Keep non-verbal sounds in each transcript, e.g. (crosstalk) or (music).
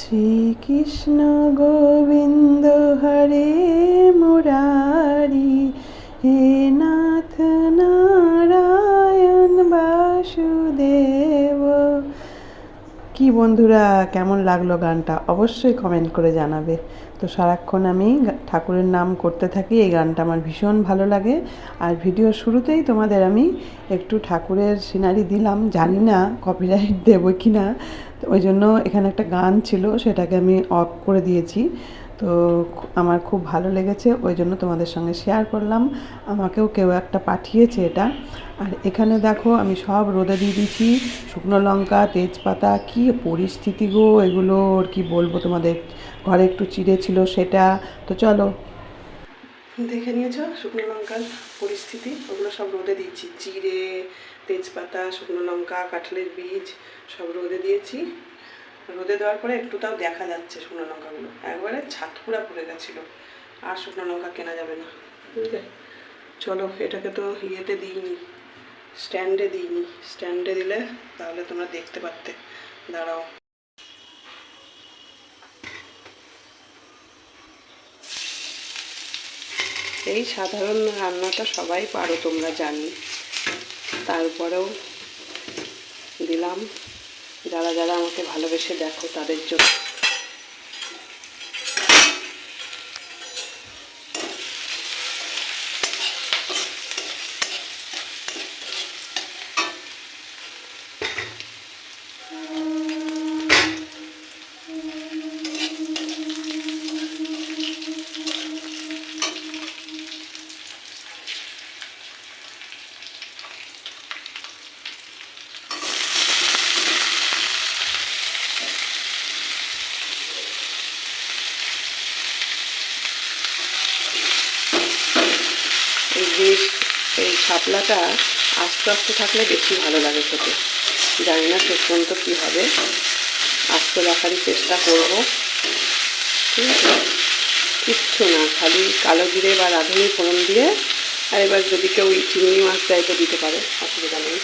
শ্রীকৃষ্ণ গোবিন্দ হরে মুরারি, হে নাথ নারায়ণ বাসুদেব। কি বন্ধুরা, কেমন লাগল গানটা? অবশ্যই কমেন্ট করে জানাবে। তো সারাক্ষণ আমি ঠাকুরের নাম করতে থাকি, এই গানটা আমার ভীষণ ভালো লাগে। আর ভিডিও শুরুতেই তোমাদের আমি একটু ঠাকুরের সিনারি দিলাম। জানি না কপিরাইট দেবো কি না তো ওই জন্য এখানে একটা গান ছিল, সেটাকে আমি অফ করে দিয়েছি। তো আমার খুব ভালো লেগেছে, ওই জন্য তোমাদের সঙ্গে শেয়ার করলাম। আমাকেও কেউ একটা পাঠিয়েছে এটা। আর এখানে দেখো, আমি সব রোদে দিয়ে দিয়েছি। শুকনো লঙ্কা, তেজপাতা, কি পরিস্থিতি গো এগুলোর কি বলব তোমাদের? ঘরে একটু চিড়ে ছিল সেটা। তো চলো। দেখে নিয়েছো শুকনো লঙ্কার পরিস্থিতি? ওগুলো সব রোদে দিয়েছি। চিড়ে তেজপাতা শুকনো লঙ্কা কাঁঠালের বীজ সব রোদে দিয়েছি। রোদে দেওয়ার পরে একটু তাও দেখা যাচ্ছে শুকনো লঙ্কাগুলো। একবারে ছাতপুরা পড়ে গেছিল। আর শুকনো লঙ্কা কেনা যাবে না। বুঝলে? চলো এটাকে তো ইয়েতে দিইনি স্ট্যান্ডে দিইনি। স্ট্যান্ডে দিলে তাহলে তোমরা দেখতে পারতে। দাঁড়াও। এই সাধারণ রান্নাটা সবাই পারো তোমরা জানি। তারপরেও দিলাম। যারা যারা আমাকে ভালোবেসে দেখো তাদের জন্য এই জিনিস এই শাপলাটা আস্তে আস্তে থাকলে বেশি ভালো লাগে খেতে। জানি না শেষ পর্যন্ত কী হবে। আস্তে রাখারই চেষ্টা করব। ঠিক আছে? কিচ্ছু না, খালি কালো জিরে বা রাঁধুনি ফোড়ন দিয়ে, আর এবার যদি কেউ চিংড়ি মাছ দেয় তো দিতে পারে, অসুবিধা নেই।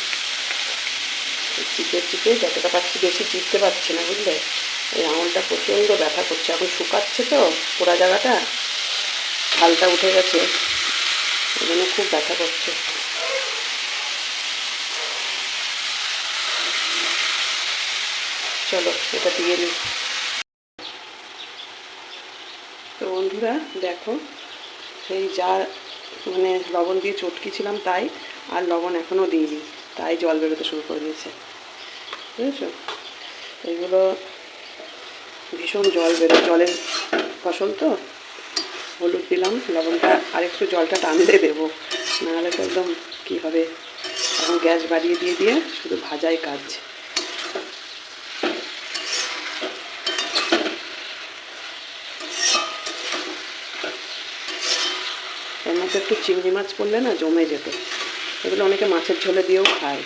চিপে চিপে যতটা পাচ্ছি বেশি চিপতে পারছি না, বুঝলে? এই আঙুলটা প্রচণ্ড ব্যথা করছে, এখন শুকাচ্ছে তো পোড়া জায়গাটা। ছালটা উঠে গেছে। জন্য খুব ব্যথা করছে। চলো, এটা দিয়ে নিই তো বন্ধুরা, দেখো সেই যা মানে লবণ দিয়ে চটকিছিলাম তাই, আর লবণ এখনও দিইনি, তাই জল বেরোতে শুরু করে দিয়েছে। বুঝেছ? এগুলো ভীষণ জল বেরো জলের ফসল তো। হলুদ দিলাম, লবণটা আর একটু জলটা টানলে দেবো। নাহলে তো একদম কী হবে? এখন গ্যাস বাড়িয়ে দিয়ে দিয়ে শুধু ভাজাই কাজ। এর মধ্যে একটু চিংড়ি মাছ পড়লে না জমে যেত। এগুলো অনেকে মাছের ঝোলে দিয়েও খায়।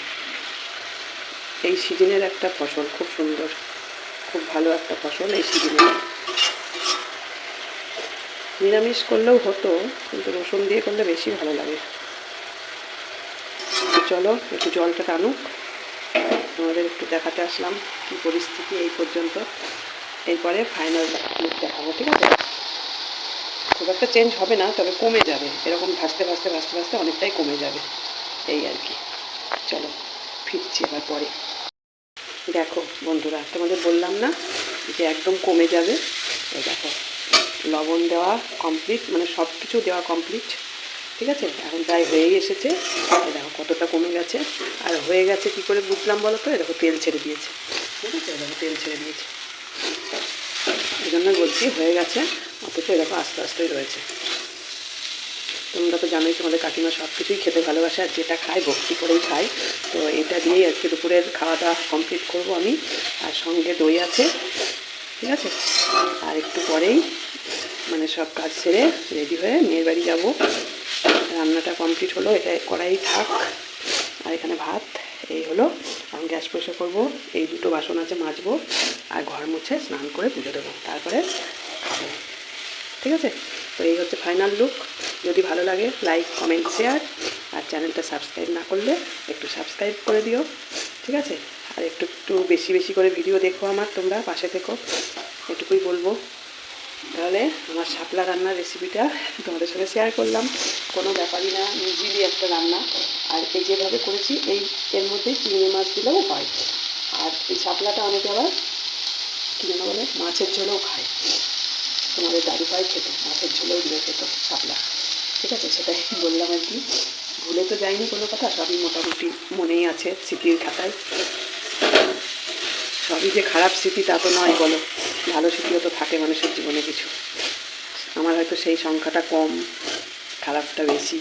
এই সিজনের একটা ফসল, খুব সুন্দর, খুব ভালো একটা ফসল এই সিজনের নিরামিষ করলেও হতো, কিন্তু রসুন দিয়ে করলে বেশি ভালো লাগে। চলো, একটু জলটা টানুক। আমাদের একটু দেখাতে আসলাম কী পরিস্থিতি এই পর্যন্ত। এরপরে ফাইনাল লুক দেখাবো, ঠিক আছে? খুব একটা চেঞ্জ হবে না, তবে কমে যাবে। এরকম ভাসতে ভাসতে ভাসতে ভাসতে অনেকটাই কমে যাবে। এই আর কি। চলো, ফিরছি এবার পরে। দেখো বন্ধুরা, তোমাদের বললাম না যে একদম কমে যাবে? এই দেখো। লবণ দেওয়া কমপ্লিট মানে সব কিছু দেওয়া কমপ্লিট ঠিক আছে? এখন প্রায় হয়েই এসেছে। দেখো কতটা কমে গেছে। আর হয়ে গেছে কি করে বুঝলাম বলো তো? দেখো তেল ছেড়ে দিয়েছে। ঠিক আছে? দেখো তেল ছেড়ে দিয়েছে। এই জন্য বলছি হয়ে গেছে, অথচ এরকম আস্তে আস্তেই রয়েছে। তোমরা তো জানোই তোমাদের কাকিমা সব কিছুই খেতে ভালোবাসে, আর যেটা খায় ভক্তি করেই খায়। তো এটা দিয়েই আজকে দুপুরের খাওয়া দাওয়া কমপ্লিট করব আমি। আর সঙ্গে দই আছে। ঠিক আছে? আর একটু পরেই মানে সব কাজ সেরে রেডি হয়ে মেয়ের বাড়ি যাব। রান্নাটা কমপ্লিট হলো, এটা কড়াই থাক। আর এখানে ভাত, এই হলো। এখন গ্যাস পরিষ্কার করব, এই দুটো বাসন আছে মাজবো, আর ঘর মুছে স্নান করে পুজো দেবো। তারপরে খাব। ঠিক আছে? তো এই হচ্ছে ফাইনাল লুক। যদি ভালো লাগে, লাইক, কমেন্ট, শেয়ার, আর চ্যানেলটা সাবস্ক্রাইব না করলে একটু সাবস্ক্রাইব করে দিও। ঠিক আছে? আর একটু একটু বেশি বেশি করে ভিডিও দেখো আমার, তোমরা পাশে থেকো। এটুকুই বলব। তাহলে আমার শাপলা রান্নার রেসিপিটা তোমাদের সঙ্গে শেয়ার করলাম। কোনো ব্যাপারই না ইজিলি একটা রান্না। আর এই যেভাবে করেছি, এই এর মধ্যে চিংড়ি মাছ দিলেও হয়। আর এই শাপলাটা অনেকে আবার কী বলে, মাছের ঝোলেও খায়। তোমাদের দাদু ভাই খেত, মাছের ঝোলেও দিয়ে খেত শাপলা। ঠিক আছে? সেটাই বললাম আর কি। ভুলে তো যাইনি কোনো কথা, সবই মোটামুটি মনেই আছে স্মৃতির খাতায় সবই যে খারাপ স্মৃতি তা তো নয় বলো। ভালো স্মৃতিও তো থাকে মানুষের জীবনে কিছু। আমার হয়তো সেই সংখ্যাটা কম, খারাপটা বেশি।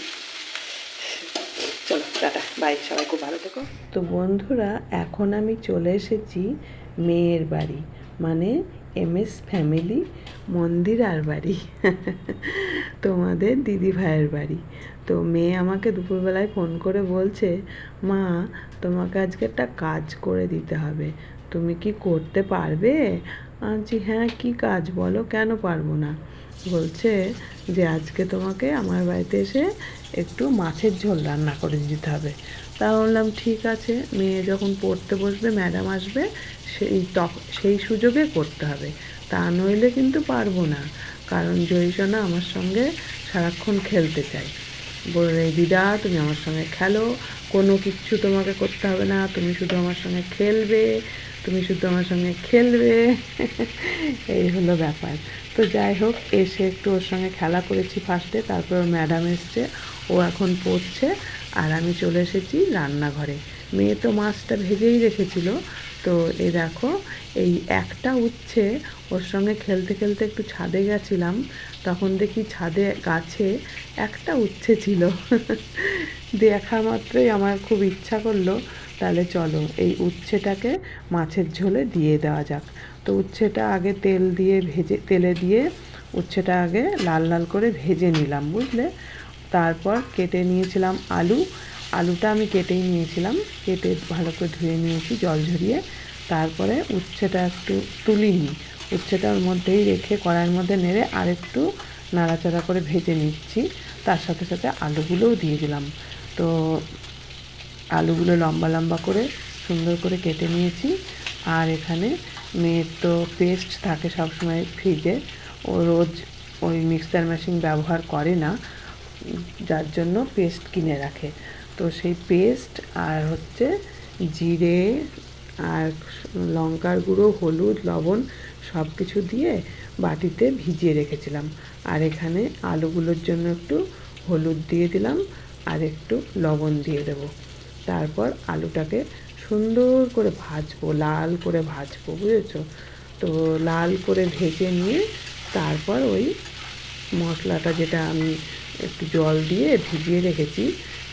চলো, টাটা বাই সবাই খুব ভালো থেকো। তো বন্ধুরা, এখন আমি চলে এসেছি মেয়ের বাড়ি মানে এম এস ফ্যামিলি মন্দির আর বাড়ি, তোমাদের দিদি ভাইয়ের বাড়ি। তো মেয়ে আমাকে দুপুরবেলায় ফোন করে বলছে, মা, তোমাকে আজকে একটা কাজ করে দিতে হবে। তুমি কি করতে পারবে? আছি হ্যাঁ কি কাজ বলো, কেন পারব না? বলছে যে, আজকে তোমাকে আমার বাড়িতে এসে একটু মাছের ঝোল রান্না করে দিতে হবে। তা বললাম, ঠিক আছে। মেয়ে যখন পড়তে বসবে, ম্যাডাম আসবে, সেই তখন সেই সুযোগে করতে হবে। তা নইলে কিন্তু পারব না, কারণ জয়িসনা আমার সঙ্গে সারাক্ষণ খেলতে চাই বললে দিদা, তুমি আমার সঙ্গে খেলো। কোনো কিচ্ছু তোমাকে করতে হবে না। তুমি শুধু আমার সঙ্গে খেলবে। তুমি শুধু আমার সঙ্গে খেলবে। এই হলো ব্যাপার। তো যাই হোক, এসে একটু ওর সঙ্গে খেলা করেছি ফার্স্টে তারপর ম্যাডাম এসছে, ও এখন পড়ছে, আর আমি চলে এসেছি রান্নাঘরে। মেয়ে তো মাছটা ভেজেই রেখেছিল। তো এই দেখো, এই একটা উচ্ছে ওর সঙ্গে খেলতে খেলতে একটু ছাদে গেছিলাম, তখন দেখি ছাদে গাছে একটা উচ্ছে ছিল। দেখা মাত্রই আমার খুব ইচ্ছা করল। তাহলে চলো, এই উচ্ছেটাকে মাছের ঝোলে দিয়ে দেওয়া যাক। তো উচ্ছেটা আগে তেল দিয়ে ভেজে, তেলে দিয়ে উচ্ছেটা আগে লাল লাল করে ভেজে নিলাম, বুঝলে? তারপর কেটে নিয়েছিলাম আলু। আলুটা আমি কেটেই নিয়েছিলাম, কেটে ভালো করে ধুয়ে নিয়েছি, জল ঝরিয়ে। তারপরে উচ্ছেটা একটু তুলিনি উচ্ছেটা ওর মধ্যেই রেখে কড়াইয়ের মধ্যে নেড়ে আর একটু নাড়াচাড়া করে ভেজে নিচ্ছি। তার সাথে সাথে আলুগুলোও দিয়ে দিলাম। তো আলুগুলো লম্বা লম্বা করে সুন্দর করে কেটে নিয়েছি। আর এখানে মেয়ের তো পেস্ট থাকে সবসময় ফ্রিজে। ও রোজ ওই মিক্সচার মেশিন ব্যবহার করে না, যার জন্য পেস্ট কিনে রাখে। তো সেই পেস্ট আর হচ্ছে জিরে আর লঙ্কার গুঁড়ো, হলুদ, লবণ সব কিছু দিয়ে বাটিতে ভিজিয়ে রেখেছিলাম। আর এখানে আলুগুলোর জন্য একটু হলুদ দিয়ে দিলাম আর একটু লবণ দিয়ে দেবো। তারপর আলুটাকে সুন্দর করে ভাজবো, লাল করে ভাজবো, বুঝেছ? তো লাল করে ভেজে নিয়ে তারপর ওই মশলাটা যেটা আমি একটু জল দিয়ে ভিজিয়ে রেখেছি,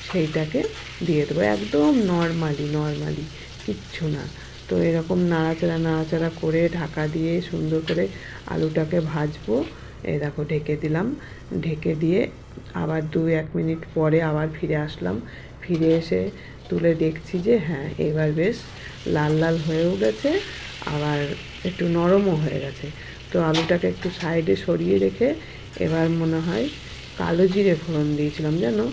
সেইটাকে দিয়ে দেবো। একদম নর্মালি নর্মালি, কিচ্ছু না। তো এরকম নাড়াচাড়া নাড়াচাড়া করে ঢাকা দিয়ে সুন্দর করে আলুটাকে ভাজবো। এই দেখো, ঢেকে দিলাম। ঢেকে দিয়ে আবার দু এক মিনিট পরে আবার ফিরে আসলাম। ফিরে এসে তুলে দেখছি যে হ্যাঁ এবার বেশ লাল লাল হয়েও গেছে, আবার একটু নরমও হয়ে গেছে। তো আলুটাকে একটু সাইডে সরিয়ে রেখে এবার মনে হয় কালো জিরে ফোড়ন দিয়েছিলাম, জানো?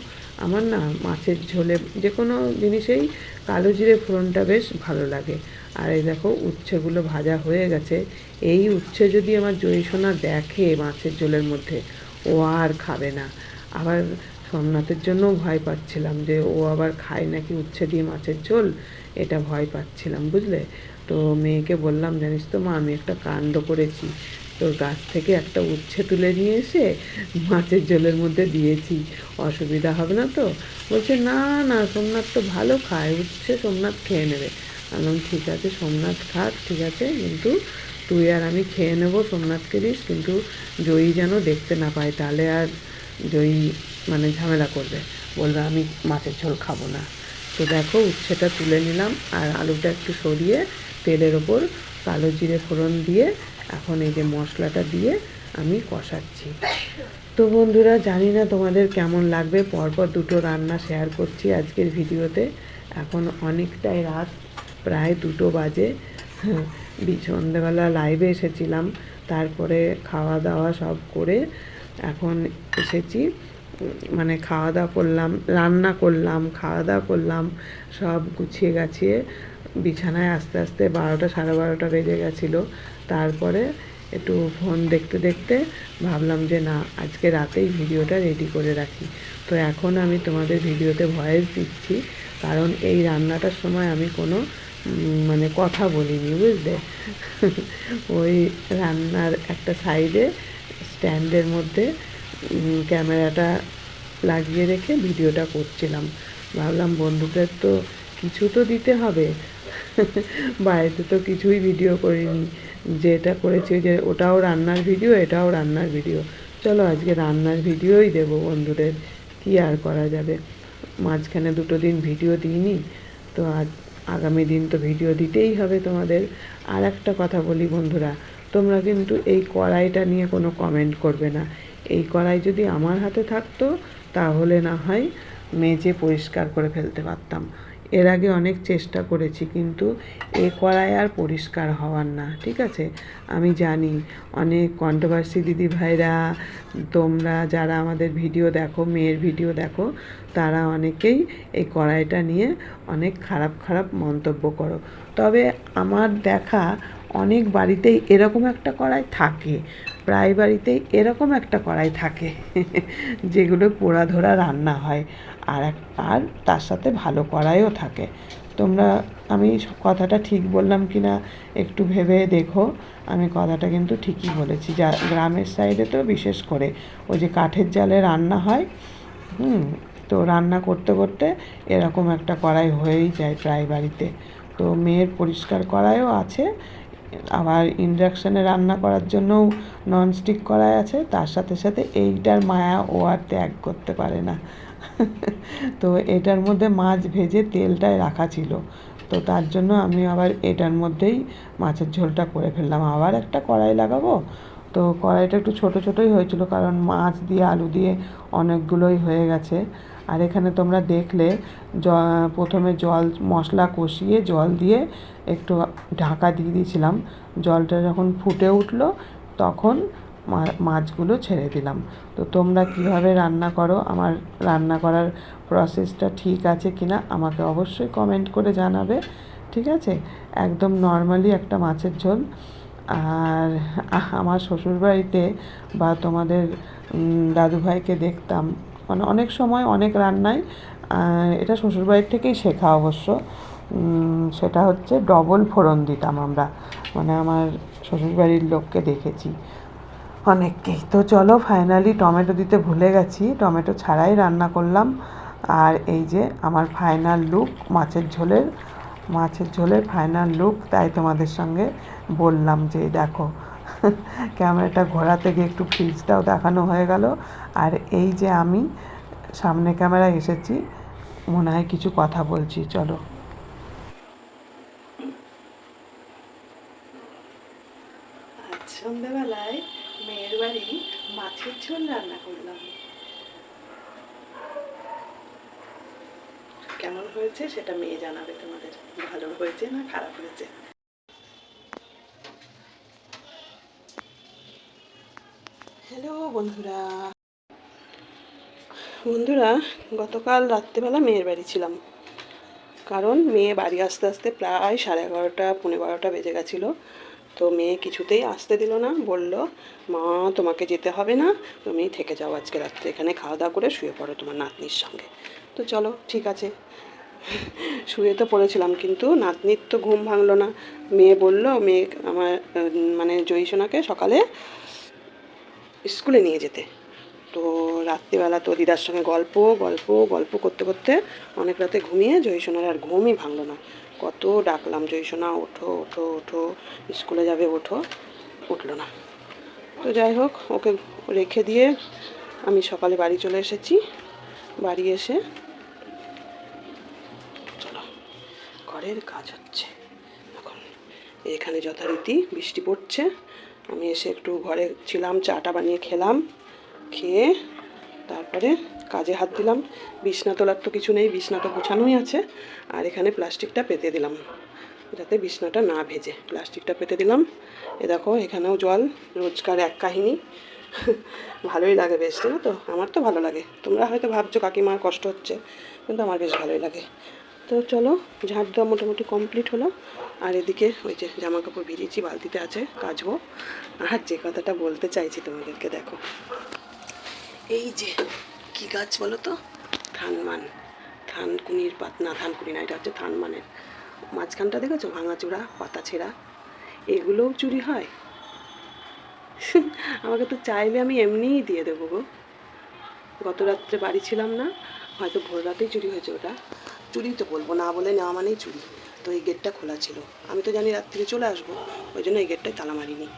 আমার না মাছের ঝোলে যে কোনো জিনিসেই কালো জিরে ফোড়নটা বেশ ভালো লাগে। আর এই দেখো উচ্ছেগুলো ভাজা হয়ে গেছে। এই উচ্ছে যদি আমার জয়সোনা দেখে মাছের ঝোলের মধ্যে, ও আর খাবে না। আবার সোমনাথের জন্যও ভয় পাচ্ছিলাম যে ও আবার খায় নাকি উচ্ছে দিয়ে মাছের ঝোল, এটা ভয় পাচ্ছিলাম, বুঝলে? তো মেয়েকে বললাম, জানিস তো মা, আমি একটা কাণ্ড করেছি। তোর গাছ থেকে একটা উচ্ছে তুলে নিয়ে এসে মাছের ঝোলের মধ্যে দিয়েছি। অসুবিধা হবে না তো? বলছে, না না, সোমনাথ তো ভালো খায়, উচ্ছে সোমনাথ খেয়ে নেবে। আমি ঠিক আছে, সোমনাথ খাক, ঠিক আছে, কিন্তু তুই আর আমি খেয়ে নেব, সোমনাথকে দিস, কিন্তু জয়ী যেন দেখতে না পায়, তাহলে আর জয়ী মানে ঝামেলা করবে। বলবে, আমি মাছের ঝোল খাব না। তো দেখো, উচ্ছেটা তুলে নিলাম আর আলুটা একটু সরিয়ে তেলের ওপর কালো জিরে ফোড়ন দিয়ে এখন এই যে মশলাটা দিয়ে আমি কষাচ্ছি। তো বন্ধুরা, জানি না তোমাদের কেমন লাগবে। পরপর দুটো রান্না শেয়ার করছি আজকের ভিডিওতে। এখন অনেকটাই রাত, প্রায় দুটো বাজে। সন্ধ্যেবেলা লাইভে এসেছিলাম। তারপরে খাওয়া দাওয়া সব করে এখন এসেছি। মানে খাওয়া দাওয়া করলাম, রান্না করলাম, খাওয়া দাওয়া করলাম, সব গুছিয়ে গাছিয়ে বিছানায় আস্তে আস্তে বারোটা সাড়ে বারোটা বেজে গেছিল। তারপরে একটু ফোন দেখতে দেখতে ভাবলাম যে না, আজকে রাতেই ভিডিওটা রেডি করে রাখি। তো এখন আমি তোমাদের ভিডিওতে ভয়েস দিচ্ছি, কারণ এই রান্নাটার সময় আমি কোনো মানে কথা বলিনি, বুঝলে? ওই রান্নার একটা সাইডে স্ট্যান্ডের মধ্যে ক্যামেরাটা লাগিয়ে রেখে ভিডিওটা করছিলাম। ভাবলাম, বন্ধুদের তো কিছু তো দিতে হবে। বাড়িতে তো কিছুই ভিডিও করিনি। যেটা করেছি যে, ওটাও রান্নার ভিডিও, এটাও রান্নার ভিডিও। চলো, আজকে রান্নার ভিডিওই দেবো বন্ধুদের, কি আর করা যাবে? মাঝখানে দুটো দিন ভিডিও দিইনি, তো আজ আগামী দিন তো ভিডিও দিতেই হবে তোমাদের। আর একটা কথা বলি বন্ধুরা, তোমরা কিন্তু এই কড়াইটা নিয়ে কোনো কমেন্ট করবে না। এই কড়াই যদি আমার হাতে থাকতো, তাহলে না হয় মেজে পরিষ্কার করে ফেলতে পারতাম। এর আগে অনেক চেষ্টা করেছি, কিন্তু এ কড়াই আর পরিষ্কার হওয়ার না, ঠিক আছে? আমি জানি অনেক কন্ট্রোভার্সি দিদি ভাইরা, তোমরা যারা আমাদের ভিডিও দেখো, মেয়ের ভিডিও দেখো, তারা অনেকেই এই কড়াইটা নিয়ে অনেক খারাপ খারাপ মন্তব্য করো। তবে আমার দেখা অনেক বাড়িতেই এরকম একটা কড়াই থাকে। প্রায় বাড়িতেই এরকম একটা কড়াই থাকে, (laughs) যেগুলো পোড়া ধরা রান্না হয়। আর এক, আর তার সাথে ভালো কড়াইও থাকে। তোমরা, আমি কথাটা ঠিক বললাম কি না একটু ভেবে দেখো। আমি কথাটা কিন্তু ঠিকই বলেছি। যা, গ্রামের সাইডে তো বিশেষ করে ওই যে কাঠের জালে রান্না হয়, হুম, তো রান্না করতে করতে এরকম একটা কড়াই হয়েই যায় প্রায় বাড়িতে। তো মেয়ের পরিষ্কার কড়াইও আছে আবার ইন্ডাকশানে রান্না করার জন্যও ননস্টিক কড়াই আছে, তার সাথে সাথে এইটার মায়া ও আর ত্যাগ করতে পারে না। তো এটার মধ্যে মাছ ভেজে তেলটায় রাখা ছিল। তো তার জন্য আমি আবার এটার মধ্যেই মাছের ঝোলটা করে ফেললাম। আবার একটা কড়াই লাগাবো? তো কড়াইটা একটু ছোটো ছোটোই হয়েছিল, কারণ মাছ দিয়ে আলু দিয়ে অনেকগুলোই হয়ে গেছে। আর এখানে তোমরা দেখলে জ, প্রথমে জল, মশলা কষিয়ে জল দিয়ে একটু ঢাকা দিয়ে দিয়েছিলাম। জলটা যখন ফুটে উঠল, তখন মাছগুলো ছেড়ে দিলাম। তো তোমরা কীভাবে রান্না করো, আমার রান্না করার প্রসেসটা ঠিক আছে কি না আমাকে অবশ্যই কমেন্ট করে জানাবে, ঠিক আছে? একদম নর্মালি একটা মাছের ঝোল। আর আমার শ্বশুরবাড়িতে বা তোমাদের দাদুভাইকে দেখতাম মানে অনেক সময়, অনেক রান্নায় এটা শ্বশুরবাড়ির থেকেই শেখা অবশ্য। সেটা হচ্ছে ডবল ফোড়ন দিতাম আমরা মানে আমার শ্বশুরবাড়ির লোককে দেখেছি অনেককেই। তো চলো ফাইনালি টমেটো দিতে ভুলে গেছি, টমেটো ছাড়াই রান্না করলাম। আর এই যে আমার ফাইনাল লুক মাছের ঝোলের মাছের ঝোলের ফাইনাল লুক তাই তোমাদের সঙ্গে বললাম যে দেখো ক্যামেরাটা ঘোরাতে গিয়ে একটু ফ্রিজটাও দেখানো হয়ে গেল। আর এই যে আমি সামনে ক্যামেরায় এসেছি, মনে হয় কিছু কথা বলছি, চলো। সন্ধ্যাবেলায় মেয়ের বাড়ি মাছের ঝোল রান্না করলাম। কেমন হয়েছে সেটা মেয়ে জানাবে তোমাদের। ভালো হয়েছে না খারাপ হয়েছে? হ্যালো বন্ধুরা। বন্ধুরা, গতকাল রাত্রেবেলা মেয়ের বাড়ি ছিলাম। কারণ মেয়ে বাড়ি আসতে আসতে প্রায় সাড়ে এগারোটা পনেরো বারোটা বেজে গেছিল। তো মেয়ে কিছুতেই আসতে দিল না। বলল, মা, তোমাকে যেতে হবে না। তুমি থেকে যাও আজকে রাত্রে। এখানে খাওয়া দাওয়া করে শুয়ে পড়ো তোমার নাতনির সঙ্গে। তো চলো, ঠিক আছে। শুয়ে তো পড়েছিলাম, কিন্তু নাতনির তো ঘুম ভাঙলো না। মেয়ে বলল, মেয়ে, আমার মানে জয়ীসোনাকে সকালে স্কুলে নিয়ে যেতে। তো রাত্রিবেলা তো দিদার সঙ্গে গল্প গল্প গল্প করতে করতে অনেক রাতে ঘুমিয়ে জয়সোনার আর ঘুমই ভাঙলো না। কত ডাকলাম, জয়সোনা, ওঠো ওঠো ওঠো, স্কুলে যাবে, ওঠো, উঠল না। তো যাই হোক, ওকে রেখে দিয়ে আমি সকালে বাড়ি চলে এসেছি। বাড়ি এসে চলো, ঘরের কাজ হচ্ছে। এখন এখানে যথারীতি বৃষ্টি পড়ছে। আমি এসে একটু ঘরে ছিলাম, চাটা বানিয়ে খেলাম, খেয়ে তারপরে কাজে হাত দিলাম। বিছনা তোলার তো কিছু নেই, বিছনা তো গুছানোই আছে। আর এখানে প্লাস্টিকটা পেতে দিলাম, যাতে বিছনাটা না ভেজে। প্লাস্টিকটা পেতে দিলাম। এ দেখো, এখানেও জল, রোজকার এক কাহিনী। (laughs) ভালোই লাগে বেশ, জানো তো? আমার তো ভালো লাগে। তোমরা হয়তো ভাবছ, কাকিমার কষ্ট হচ্ছে, কিন্তু আমার বেশ ভালোই লাগে। তো চলো, ঝাঁট দেওয়া মোটামুটি কমপ্লিট হলো। আর এদিকে ওই যে জামা কাপড় ভিজিয়েছি বালতিতে আছে, কাচবো। আর যে কথাটা বলতে চাইছি তোমাদেরকে, দেখো। এই যে, কি গাছ বলো তো? থানমান। থানকুনির পাত, না, থানকুনি না, এটা হচ্ছে থানমানের। মাঝখানটা দেখেছ? ভাঙাচোরা পাতা ছেঁড়া এগুলোও চুরি হয়? (laughs) আমাকে তো চাইলে আমি এমনিই দিয়ে দেবো গো। গত রাত্রে বাড়ি ছিলাম না, হয়তো ভোর রাতেই চুরি হয়েছে ওটা। চুরি তো বলব না বলে নেওয়া মানেই চুরি। তো এই গেটটা খোলা ছিল। আমি তো জানি রাত্রিরে চলে আসব, ওই জন্য এই গেটটায় তালা মারিনি।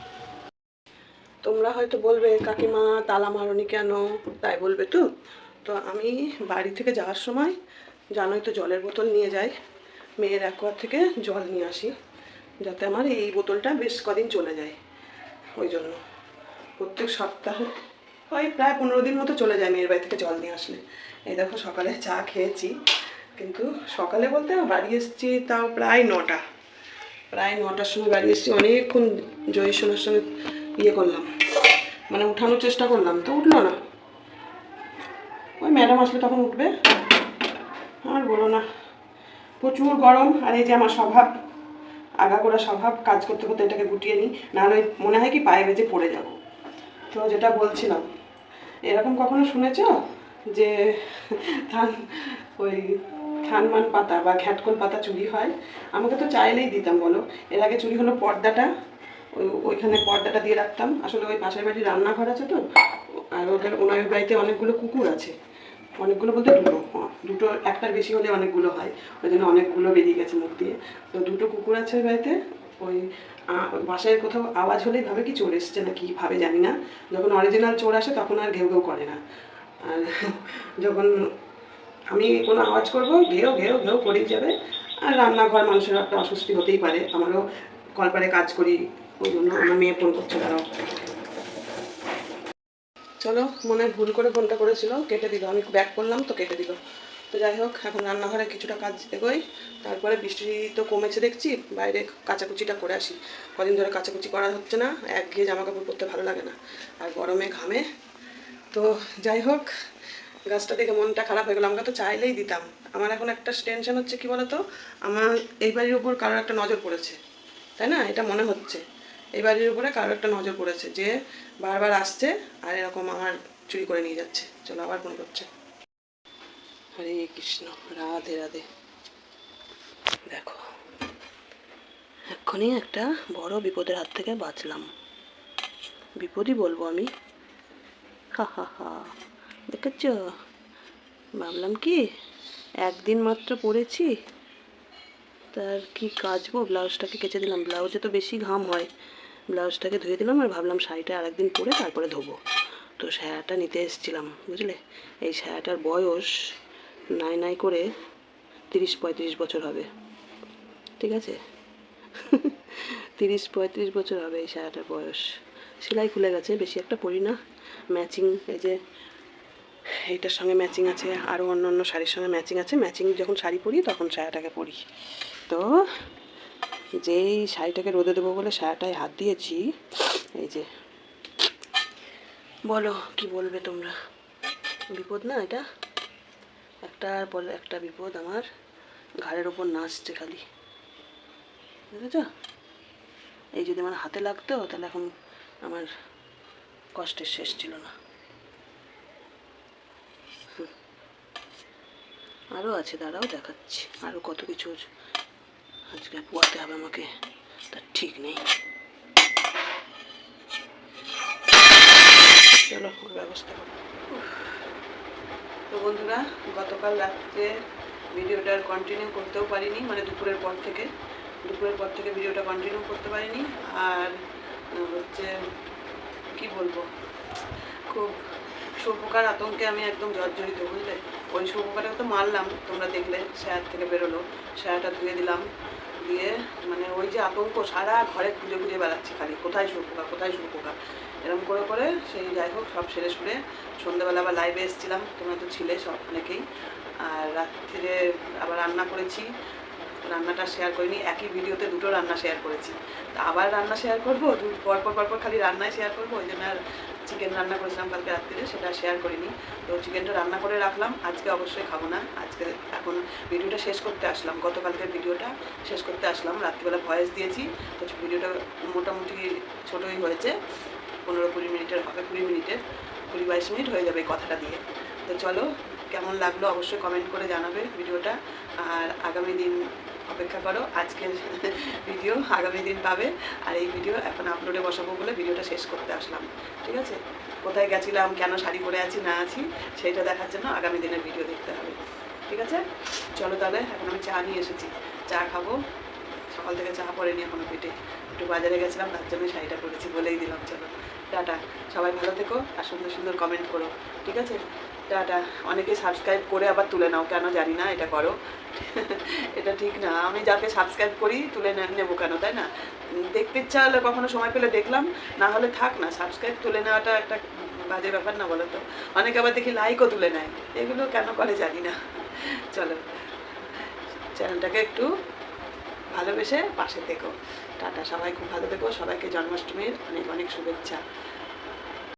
তোমরা হয়তো বলবে, কাকিমা, তালা মারনি কেন? তাই বলবে তো। তো আমি বাড়ি থেকে যাওয়ার সময় জানোই তো জলের বোতল নিয়ে যাই। মেয়ের অ্যাকোয়ার থেকে জল নিয়ে আসি, যাতে আমার এই বোতলটা বেশ কদিন চলে যায়। ওই জন্য প্রত্যেক সপ্তাহে, ওই প্রায় পনেরো দিন মতো চলে যায় মেয়ের বাড়ি থেকে জল নিয়ে আসলে। এই দেখো সকালে চা খেয়েছি। কিন্তু সকালে বলতে বাড়ি এসেছি তাও প্রায় নটা। প্রায় নটার সময় বাড়ি এসেছি, অনেকক্ষণ জয়ের সোনার সঙ্গে ইয়ে করলাম। মানে উঠানোর চেষ্টা করলাম, তো উঠল না। ওই ম্যাডাম আসলে তখন উঠবে। আর বলো না, প্রচুর গরম, আর এই যে আমার স্বভাব আগাগোড়া স্বভাব, কাজ করতে করতে এটাকে গুটিয়ে নিই, নাহলে মনে হয় কি পায়ে বেজে পড়ে যাব। তো যেটা বলছিলাম, এরকম কখনো শুনেছ যে ধান ওই থানমান পাতা বা ঘ্যাটকল পাতা চুরি হয়। আমাকে তো চাইলেই দিতাম বলো। এর আগে চুরি হলো পর্দাটা। ওই ওইখানে পর্দাটা দিয়ে রাখতাম। আসলে ওই পাশের বাড়ির রান্নাঘর আছে তো আর ওদের ওনার বাড়িতে অনেকগুলো কুকুর আছে। অনেকগুলো বলতে দুটো হ্যাঁ, দুটো একটার বেশি হলে অনেকগুলো হয়। ওই জন্য অনেকগুলো বেরিয়ে গেছে মুখ দিয়ে। তো দুটো কুকুর আছে বাড়িতে। ওই বাসায় কোথাও আওয়াজ হলেই ভাবে কি চোর এসছে না কি ভাবে জানি না। যখন অরিজিনাল চোর আসে তখন আর ঘেউ ঘেউ করে না। আর যখন আমি কোনো আওয়াজ করব ঘেউ ঘেউ ঘেউ করেই যাবে। আর রান্নাঘর মানুষের একটা অস্বস্তি হতেই পারে। আমারও কলপারে কাজ করি, ওই জন্য আমার মেয়ে ফোন করছে, দাঁড়াও। চলো, মনে ভুল করে ফোনটা করেছিল, কেটে দিল। আমি ব্যাক করলাম তো কেটে দিল। তো যাই হোক, এখন রান্নাঘরে কিছুটা কাজ এগোই তারপরে বৃষ্টি তো কমেছে দেখছি, বাইরে কাচাকুচিটা করে আসি। কদিন ধরে কাচাকুচি করা হচ্ছে না, এক ঘিয়ে জামা কাপড় পরতে ভালো লাগে না। আর গরমে ঘামে। তো যাই হোক গাছটা দেখে মনটা খারাপ হয়ে গেলো। আমাকে তো চাইলেই দিতাম। আমার এখন একটা টেনশন হচ্ছে কি বলতো? আমার এই বাড়ির উপর কারোর একটা নজর পড়েছে। তাই না? এটা মনে হচ্ছে। এই বাড়ির উপরে কারোর একটা নজর পড়েছে যে বারবার আসছে আর এরকম আমার চুরি করে নিয়ে যাচ্ছে। চলো আবার ফোন করছে। হরে কৃষ্ণ। রাধে রাধে। দেখো, এক্ষুনি একটা বড় বিপদের হাত থেকে বাঁচলাম। বিপদই বলব আমি। হা হা হা। দেখেছ ভাবলাম কি, একদিন মাত্র পরেছি তার কি কাচবো? ব্লাউজটাকে কেচে দিলাম। ব্লাউজে তো বেশি ঘাম হয়। ব্লাউজটাকে ধুয়ে দিলাম, আর ভাবলাম শাড়িটা আরেকদিন পরে তারপরে ধোবো। তো সায়াটা নিতে এসেছিলাম, বুঝলে? এই সায়াটার বয়স নাই নাই করে তিরিশ পঁয়ত্রিশ বছর হবে। ঠিক আছে? (laughs) তিরিশ পঁয়ত্রিশ বছর হবে এই সায়াটার বয়স। সেলাই খুলে গেছে, বেশি একটা পরি না। ম্যাচিং, এই যে এইটার সঙ্গে ম্যাচিং আছে আরও অন্য অন্য শাড়ির সঙ্গে ম্যাচিং আছে। ম্যাচিং যখন শাড়ি পরি, তখন সায়াটাকে পরি। তো যেই শাড়িটাকে রোদে দেবো বলে সায়াটায় হাত দিয়েছি, এই যে, বলো কি বলবে তোমরা? বিপদ না এটা? একটার পর একটা বিপদ আমার। ঘাড়ের ওপর নাচছে খালি। বুঝেছ? এই যদি আমার হাতে লাগতো, তাহলে এখন আমার কষ্টের শেষ ছিল না। আরও আছে, দাঁড়াও, দেখাচ্ছি। আরও কত কিছু আজকে পোয়াতে হবে আমাকে। তার ঠিক নেই। চলো ব্যবস্থা তো বন্ধুরা, গতকাল রাত্রে ভিডিওটা কন্টিনিউ করতেও পারিনি মানে দুপুরের পর থেকে। দুপুরের পর থেকে ভিডিওটা কন্টিনিউ করতে পারিনি। আর হচ্ছে, কি বলব? খুব শুভকার আতঙ্কে আমি একদম জর্জরিত, বুঝলে? ওই শুভকারটাকে তো মারলাম, তোমরা দেখলে শায়ার থেকে বেরোলো। শায়াটা ধুয়ে দিলাম, দিয়ে মানে ওই যে আতঙ্ক, সারা ঘরে খুঁজে খুঁজে বেড়াচ্ছি খালি, কোথায় শুভপোকা কোথায় শুভপোকা এরকম করে করে সেই যাই হোক, সব সেরে সুরে সন্ধ্যেবেলা আবার লাইভে এসেছিলাম, তোমরা তো ছিলে সব অনেকেই। আর রাত্রিরে আবার রান্না করেছি, রান্নাটা শেয়ার করিনি, একই ভিডিওতে দুটো রান্না শেয়ার করেছি। তা আবার রান্না শেয়ার করব পরপর পরপর খালি রান্নায় শেয়ার করব, ওই জন্য আর চিকেন রান্না করেছিলাম কালকে রাত্রিরে, সেটা শেয়ার করিনি। তো চিকেনটা রান্না করে রাখলাম, আজকে অবশ্যই খাব না। আজকে এখন ভিডিওটা শেষ করতে আসলাম। গতকালকের ভিডিওটা শেষ করতে আসলাম। রাত্রিবেলা ভয়েস দিয়েছি, তো ভিডিওটা মোটামুটি ছোটোই হয়েছে, পনেরো কুড়ি মিনিটের হবে, কুড়ি মিনিটের, কুড়ি বাইশ মিনিট হয়ে যাবে কথাটা দিয়ে। তো চলো, কেমন লাগল অবশ্যই কমেন্ট করে জানাবে ভিডিওটা। আর আগামী দিন অপেক্ষা করো, আজকের ভিডিও আগামী দিন পাবে। আর এই ভিডিও এখন আপলোডে বসাবো বলে ভিডিওটা শেষ করতে আসলাম। ঠিক আছে? কোথায় গেছিলাম, কেন শাড়ি পরে আছি, না আছি সেইটা দেখার জন্য আগামী দিনের ভিডিও দেখতে হবে। ঠিক আছে? চলো তাহলে, এখন আমি চা নিয়ে এসেছি। চা খাব। সকাল থেকে চা পড়েনি এখনও পেটে। একটু বাজারে গেছিলাম, তার জন্য শাড়িটা পরেছি বলেই দিলাম, চলো। টাটা। সবাই ভালো থেকো, আর সুন্দর সুন্দর কমেন্ট করো। ঠিক আছে? টাটা অনেকে সাবস্ক্রাইব করে আবার তুলে নাও, কেন জানি না, এটা করো। এটা ঠিক না, আমি যাকে সাবস্ক্রাইব করি, তুলে নেব কেন, তাই না? দেখতে ইচ্ছা হলে কখনো সময় পেলে দেখলাম, না হলে থাক না সাবস্ক্রাইব তুলে নেওয়াটা একটা বাজে ব্যাপার না বলো তো। অনেকে আবার দেখি লাইকও তুলে নেয়, এগুলো কেন করে জানি না। চলো চ্যানেলটাকে একটু ভালোবেসে পাশে থেকো। টাটা, সবাই খুব ভালো থেকো, সবাইকে জন্মাষ্টমীর অনেক অনেক শুভেচ্ছা।